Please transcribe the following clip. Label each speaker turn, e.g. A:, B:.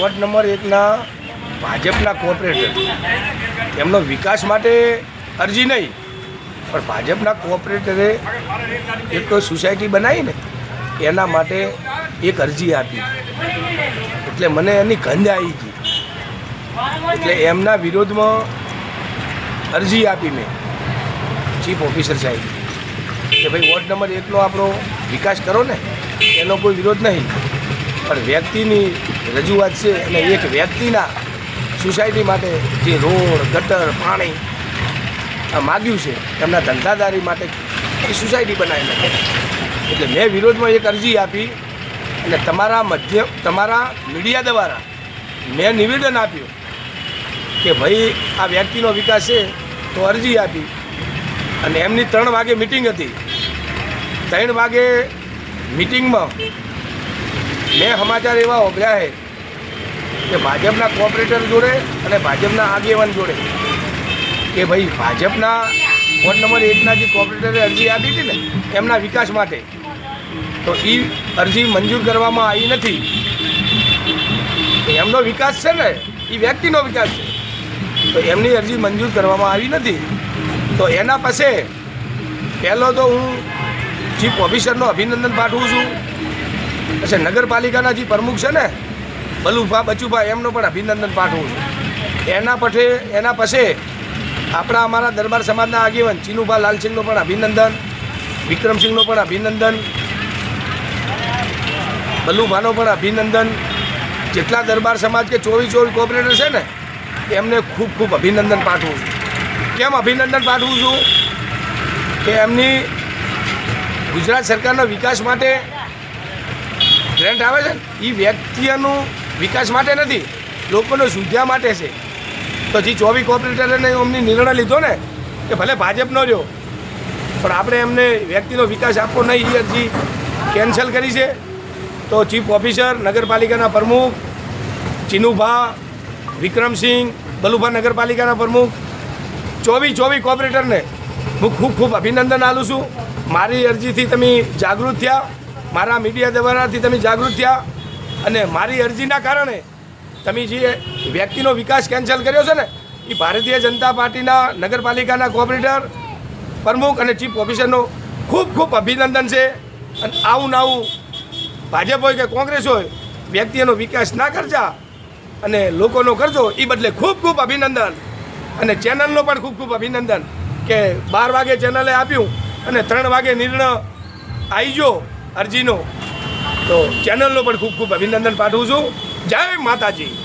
A: Ward number એકના ભાજપના કોઓપરેટર. એમનો વિકાસ માટે અરજી નહીં, પણ ભાજપના કોઓપરેટરે એક સોસાયટી બનાવી ને એના માટે એક અરજી આપી. એટલે મને એની ગંધ આવી ગઈ. એટલે એમના વિરોધમાં અરજી આપી મેં ચીફ ઓફિસર સાહેબ કે ભાઈ વોર્ડ નંબર એકનો આપણો વિકાસ કરો ને, એનો કોઈ વિરોધ નહીં. પણ વ્યક્તિની રજૂઆત છે અને એક વ્યક્તિના સોસાયટી માટે જે રોડ, ગટર, પાણી આ માગ્યું છે, એમના ધંધાદારી માટે એ સોસાયટી બનાવી નાખે એટલે મેં વિરોધમાં એક અરજી આપી અને તમારા મધ્ય, તમારા મીડિયા દ્વારા મેં નિવેદન આપ્યું કે ભાઈ, આ વ્યક્તિનો વિકાસ છે, તો અરજી આપી. અને એમની ત્રણ વાગે મિટિંગ હતી. ત્રણ વાગે મિટિંગમાં મેં સમાચાર એવા ઓગળ્યા છે કે ભાજપના કોઓપરેટર જોડે અને ભાજપના આગેવાન જોડે કે ભાઈ ભાજપના વોર્ડ નંબર એકના જે કોઓપરેટરે અરજી આપી હતી ને, એમના વિકાસ માટે. તો એ અરજી મંજૂર કરવામાં આવી નથી. એમનો વિકાસ છે ને એ વ્યક્તિનો વિકાસ છે. તો એમની અરજી મંજૂર કરવામાં આવી નથી. તો એના પાસે પહેલો તો હું ચીફ ઓફિસરનો અભિનંદન પાઠવું છું. પછી નગરપાલિકાના જે પ્રમુખ છે ને બલુભા બચુભા, એમનો પણ અભિનંદન પાઠવું છું. એના પઠે, એના પછી આપણા અમારા દરબાર સમાજના આગેવાન ચીનુભા લાલસિંહનો પણ અભિનંદન, વિક્રમસિંહનો પણ અભિનંદન, બલુભાનો પણ અભિનંદન. જેટલા દરબાર સમાજ કે ચોવીસ ચોવીસ કોઓપરેટર છે ને, એમને ખૂબ ખૂબ અભિનંદન પાઠવું છું. કેમ અભિનંદન પાઠવું છું? કે એમની ગુજરાત સરકારના વિકાસ માટે ગ્રેન્ટ આવે છે? ને એ વ્યક્તિઓનું વિકાસ માટે નથી, લોકોને સુધ્યા માટે છે. તો જે ચોવીસ કોઓપરેટરે એમની નિર્ણય લીધો ને, કે ભલે ભાજપનો રહ્યો, પણ આપણે એમને વ્યક્તિનો વિકાસ આપવો નહીં એ અરજી કેન્સલ કરી છે. તો ચીફ ઓફિસર નગરપાલિકાના પ્રમુખ, ચિનુભા, વિક્રમસિંહ, બલુભા નગરપાલિકાના પ્રમુખ, ચોવીસ ચોવીસ કોઓપરેટરને હું ખૂબ ખૂબ અભિનંદન આલું છું. મારી અરજીથી તમે જાગૃત થયા. મારા મીડિયા દ્વારાથી તમે જાગૃત થયા અને મારી અરજીના કારણે તમે જે વ્યક્તિનો વિકાસ કેન્સલ કર્યો છે ને, એ ભારતીય જનતા પાર્ટીના નગરપાલિકાના કોઓપરેટર પ્રમુખ અને ચીફ ઓફિસરનો ખૂબ ખૂબ અભિનંદન છે. અને આવું ને આવું ભાજપ હોય કે કોંગ્રેસ હોય, વ્યક્તિનો વિકાસ ના કરજા અને લોકોનો કરજો એ બદલે ખૂબ ખૂબ અભિનંદન. અને ચેનલનો પણ ખૂબ ખૂબ અભિનંદન કે બાર વાગે ચેનલે આપ્યું અને ત્રણ વાગે નિર્ણય આવી ગયો. અરજીનો. તો ચેનલનો પણ ખૂબ ખૂબ અભિનંદન પાઠવું છું. જય માતાજી.